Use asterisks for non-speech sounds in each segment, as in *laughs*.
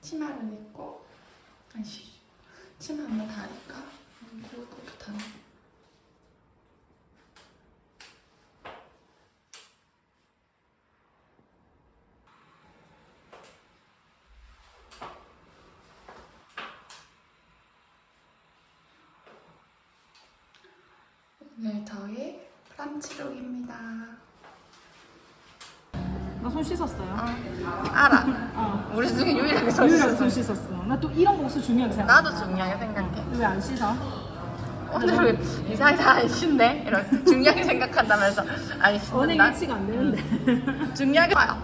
치마를 입고 아이씨 치마 한번 다니까? 음, 그것도 다네 오늘 저의 프란치룩입니다 나 손 씻었어요. 알아 어. 우리 중에 유일하게 손 유일하게 손 씻었어 씻었어. 나 또 이런 거 옷을 중요하게 생각해. 나도 중요하게 생각해 왜 안 씻어? 오늘 이상하게 잘안 씻네 이런 *laughs* 중요하게 생각한다면서 안 언행 씻는다 일치가 안 되는데. 중요하게 봐요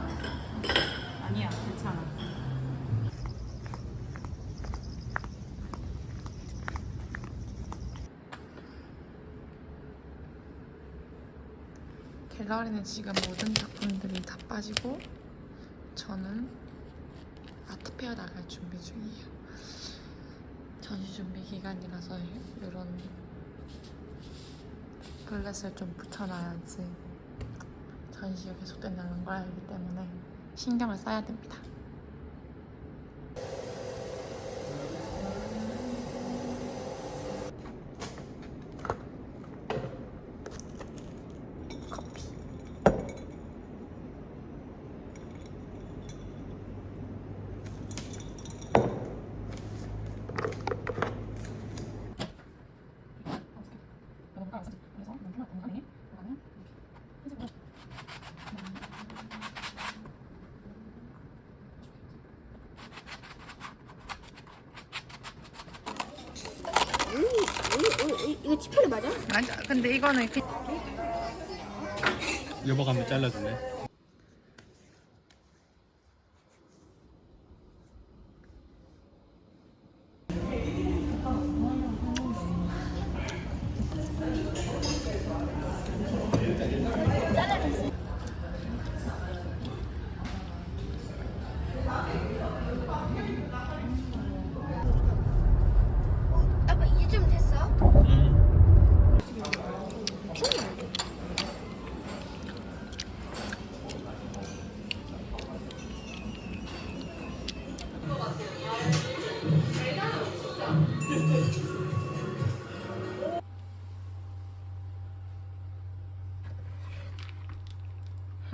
아니야, 괜찮아. 갤러리는 지금 모든 작품들이 다 빠지고 저는 아트페어 나갈 준비 중이에요. 전시 준비 기간이라서 이런 블렛을 좀 붙여놔야지 전시가 계속된다는 걸 알기 때문에 신경을 써야 됩니다. 이거 치파리 맞아? 맞아. 근데 이거는 그 여보 가면 잘라줄래?